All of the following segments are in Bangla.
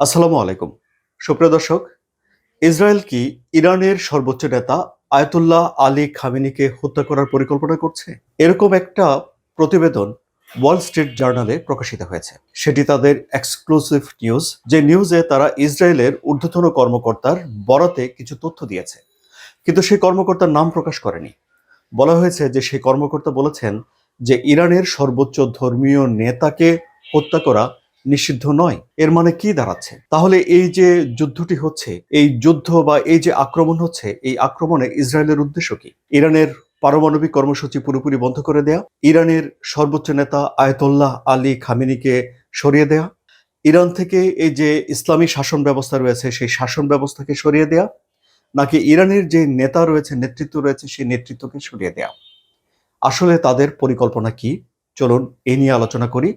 আসসালামু আলাইকুম। সুপ্রিয় দর্শক, ইসরায়েল কি ইরানের সর্বোচ্চ নেতা আয়তুল্লাহ আলী খামেনিকে হত্যা করার পরিকল্পনা করছে? এরকম একটা প্রতিবেদন ওয়াল স্ট্রিট জার্নালে প্রকাশিত হয়েছে। সেটি তাদের এক্সক্লুসিভ নিউজ, যে নিউজে তারা ইসরায়েলের ঊর্ধ্বতন কর্মকর্তার বরাতে কিছু তথ্য দিয়েছে। কিন্তু সেই কর্মকর্তার নাম প্রকাশ করেনি। বলা হয়েছে যে সেই কর্মকর্তা বলেছেন যে ইরানের সর্বোচ্চ ধর্মীয় নেতাকে হত্যা করা নিষিদ্ধ নয়। এর মানে কি দাঁড়াচ্ছে? তাহলে এই যে যুদ্ধটি হচ্ছে, এই যুদ্ধ বা এই যে আক্রমণ হচ্ছে, এই আক্রমণে ইসরায়েলের উদ্দেশ্য কি? ইরানের পারমাণবিক কর্মসূচি পুরোপুরি বন্ধ করে দেয়া? ইরানের সর্বোচ্চ নেতা আয়তোল্লাহ আলী খামেনিকে সরিয়ে দেয়া? ইরান থেকে এই যে ইসলামী শাসন ব্যবস্থা রয়েছে, সেই শাসন ব্যবস্থাকে সরিয়ে দেয়া? নাকি ইরানের যে নেতা রয়েছে, নেতৃত্ব রয়েছে, সেই নেতৃত্বকে সরিয়ে দেয়া? আসলে তাদের পরিকল্পনা কি? চলুন এ নিয়ে আলোচনা করি।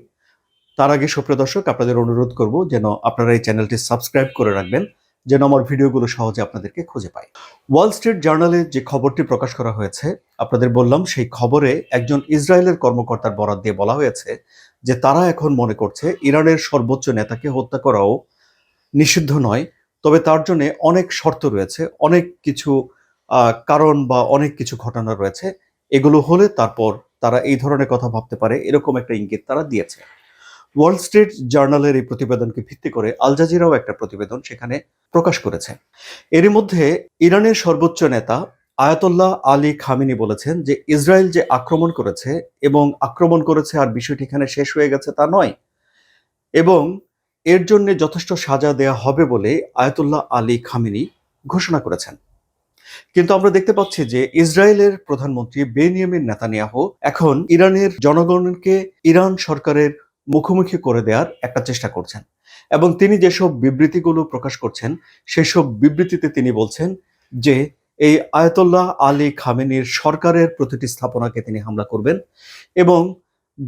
তার আগে সুপ্রিয় দর্শক, আপনাদের অনুরোধ করব যেন আপনারা এই চ্যানেলটি সাবস্ক্রাইব করে রাখবেন, যেন আমার ভিডিওগুলো সহজে আপনাদেরকে খুঁজে পাই। ওয়াল স্ট্রিট জার্নালে যে খবরটি প্রকাশ করা হয়েছে, আপনাদের বললাম সেই খবরে একজন ইসরায়েলের কর্মকর্তার বরাদ দিয়ে বলা হয়েছে যে তারা এখন মনে করছে ইরানের সর্বোচ্চ নেতাকে হত্যা করাও নিষিদ্ধ নয়, তবে তার জন্য অনেক শর্ত রয়েছে, অনেক কিছু কারণ বা অনেক কিছু ঘটনা রয়েছে, এগুলো হলে তারপর তারা এই ধরনের কথা ভাবতে পারে, এরকম একটা ইঙ্গিত তারা দিয়েছে। ওয়াল স্ট্রিট জার্নালের এই প্রতিবেদনকে ভিত্তি করে আল জাজিরাও একটা প্রতিবেদন সেখানে প্রকাশ করেছে। এরই মধ্যে ইরানের সর্বোচ্চ নেতা আয়াতুল্লাহ আলী খামিনি বলেছেন যে ইসরায়েল যে আক্রমণ করেছে এবং আক্রমণ করেছে আর বিষয়টি এখানে শেষ হয়ে গেছে তা নয়, এবং এর জন্য যথেষ্ট সাজা দেয়া হবে বলে আয়াতুল্লাহ আলী খামিনি ঘোষণা করেছেন। কিন্তু আমরা দেখতে পাচ্ছি যে ইসরায়েলের প্রধানমন্ত্রী বেনিয়ামিন নেতানিয়াহু এখন ইরানের জনগণকে ইরান সরকারের মুখোমুখি করে দেওয়ার একটা চেষ্টা করছেন। এবং তিনি যেসব বিবৃতিগুলো প্রকাশ করছেন, সেসব বিবৃতিতে তিনি বলছেন যে, এই আয়াতুল্লাহ আলী খামেনির সরকারের প্রতিটি স্থাপনাকে তিনি হামলা করবেন এবং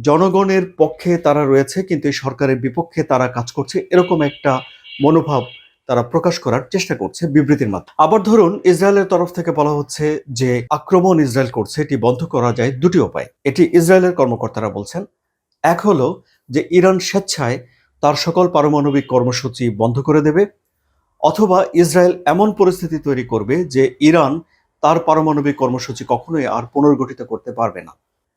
জনগণের পক্ষে তারা রয়েছে, কিন্তু এই সরকারের বিপক্ষে তারা কাজ করছে, এরকম একটা মনোভাব তারা প্রকাশ করার চেষ্টা করছে বিবৃতির মাধ্যমে। আবার ধরুন, ইসরায়েলের তরফ থেকে বলা হচ্ছে যে, আক্রমণ ইসরায়েল করছে, এটি বন্ধ করা যায়, দুটি উপায়। এটি ইসরায়েলের কর্মকর্তারা বলছেন এক হলো যে ইরান স্বেচ্ছায় তার সকল পারমাণবিক কর্মসূচি বন্ধ করে দেবে, অথবা ইসরায়েল এমন পরিস্থিতি তৈরি করবে যে ইরান তার পারমাণবিক কর্মসূচি কখনোই আর পুনর্গঠিত করতে পারবে না।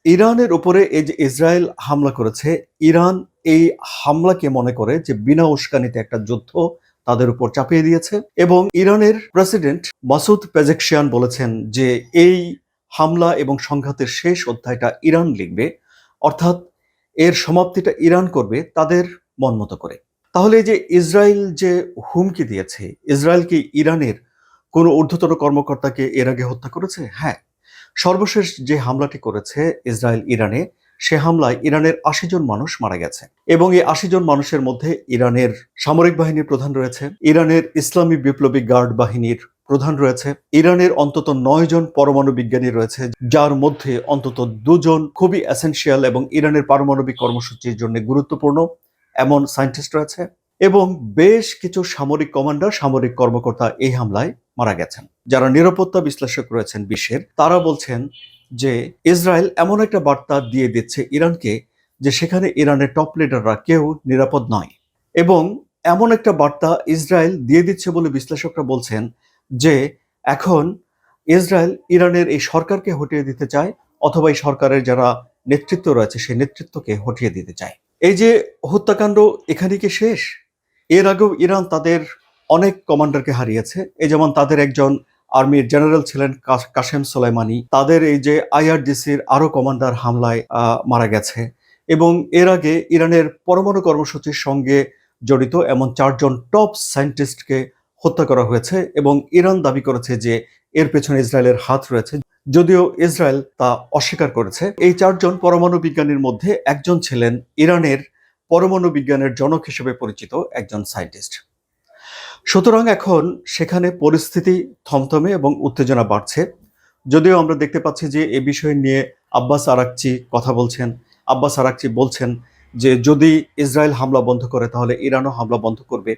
ইরানের উপরে এই যে ইসরায়েল হামলা করেছে, ইরান এই হামলাকে মনে করে যে বিনা উস্কানিতে একটা যুদ্ধ তাদের উপর চাপিয়ে দিয়েছে এবং ইরানের প্রেসিডেন্ট মাসুদ পেজেকশিয়ান বলেছেন যে এই হামলা এবং সংঘাতের শেষ অধ্যায়টা ইরান লিখবে, অর্থাৎ এর সমাপ্তিটা ইরান করবে তাদের মন মতো করে। তাহলে যে ইসরায়েল যে হুমকি দিয়েছে, ইসরায়েল কি ইরানের কোনো ঊর্ধ্বতন কর্মকর্তাকে এর আগে হত্যা করেছে? হ্যাঁ। সর্বশেষ যে হামলাটি করেছে ইসরায়েল ইরানে, সে হামলায় ইরানের আশি জন মানুষ মারা গেছে এবং এই আশি জন মানুষের মধ্যে ইরানের সামরিক বাহিনীর প্রধান রয়েছে ইরানের ইসলামী বিপ্লবী গার্ড বাহিনীর প্রধান রয়েছে। ইরানের অন্তত নয় জন পরমাণু বিজ্ঞানী রয়েছে, যার মধ্যে অন্তত দুজন খুবই এসেনশিয়াল এবং ইরানের পারমাণবিক কর্মসূচির জন্য গুরুত্বপূর্ণ এমন সায়েন্টিস্ট রয়েছে এবং বেশ কিছু সামরিক কমান্ডার সামরিক কর্মকর্তা এই হামলায় মারা গেছেন। যারা নিরাপত্তা বিশ্লেষক রয়েছেন বিশ্বের, তারা বলছেন যে ইসরায়েল এমন একটা বার্তা দিয়ে দিচ্ছে ইরানকে যে সেখানে ইরানের টপ লিডাররা কেউ নিরাপদ নয়। এবং এমন একটা বার্তা ইসরায়েল দিয়ে দিচ্ছে বলে বিশ্লেষকরা বলছেন যে এখন ইসরায়েল ইরানের এই সরকারকে হটিয়ে দিতে চায় অথবা এই সরকারের যারা নেতৃত্ব রয়েছে সেই নেতৃত্বকে হটিয়ে দিতে চায়। এই যে হত্যাকাণ্ড এখানে কি শেষ? এর আগেও ইরান তাদের অনেক কমান্ডারকে হারিয়েছে। এই যেমন তাদের একজন আর্মির জেনারেল ছিলেন কাশেম সোলাইমানি। তাদের এই যে আইআরডিসির আরও কমান্ডার হামলায় মারা গেছে। এবং এর আগে ইরানের পরমাণু কর্মসূচির সঙ্গে জড়িত এমন চারজন টপ সায়েন্টিস্টকে হত্যা করা হয়েছে এবং ইরান দাবি করেছে যে এর পেছনে ইসরায়েলের হাত রয়েছে। যদিও ইসরায়েল তা অস্বীকার করেছে, এই চারজন পরমাণু বিজ্ঞানীর মধ্যে একজন ছিলেন ইরানের পরমাণু বিজ্ঞানের জনক হিসেবে পরিচিত একজন সায়েন্টিস্ট। সুতরাং এখন সেখানে পরিস্থিতি থমথমে এবং উত্তেজনা বাড়ছে। যদিও আমরা দেখতে পাচ্ছি যে এ বিষয় নিয়ে আব্বাস আরাকচি কথা বলছেন, আব্বাস আরাকচি বলছেন যে যদি ইসরায়েল হামলা বন্ধ করে, তাহলে ইরানও হামলা বন্ধ করবে।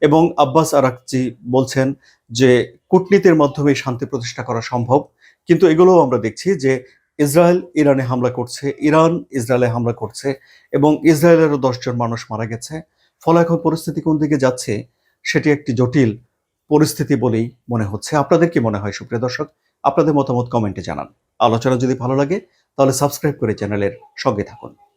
এবং আব্বাস আরাকচি বলছেন যে, কূটনীতির মাধ্যমে শান্তি প্রতিষ্ঠা করা সম্ভব। কিন্তু এগুলোও আমরা দেখছি যে, ইসরায়েল ইরানে হামলা করছে, ইরান ইসরায়েলে হামলা করছে, এবং ইসরায়েলেরও দশজন মানুষ মারা গেছে। ফলে এখন পরিস্থিতি কোন দিকে যাচ্ছে, সেটি একটি জটিল পরিস্থিতি বলেই মনে হচ্ছে। আপনাদের কি মনে হয়, সুপ্রিয় দর্শক? আপনাদের মতামত কমেন্টে জানান। আলোচনা যদি ভালো লাগে, তাহলে সাবস্ক্রাইব করে চ্যানেলের সঙ্গে থাকুন।